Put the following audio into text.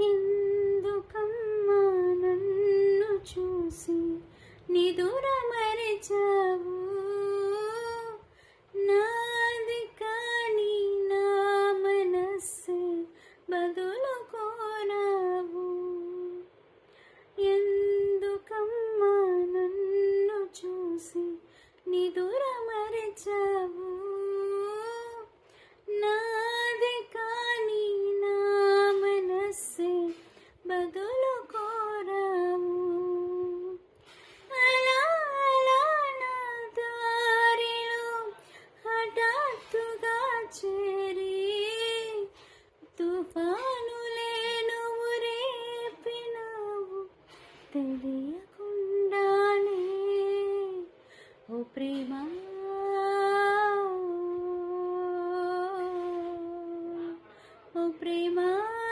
ఎందుకమ్మా నన్ను చూసి నిదుర మరిచావు? నాది కాని నా మనస్సే బదులు కోరావు ఎందుకమ్మా నన్ను చూసి నిదుర మరిచావు? తులు కోరవు అలా అలా నా దారిలో హఠాత్తుగా చేరి తుఫాను లేను రేపినావు తెలియకుండానే ఓ ప్రేమ. ఓ ప్రేమ.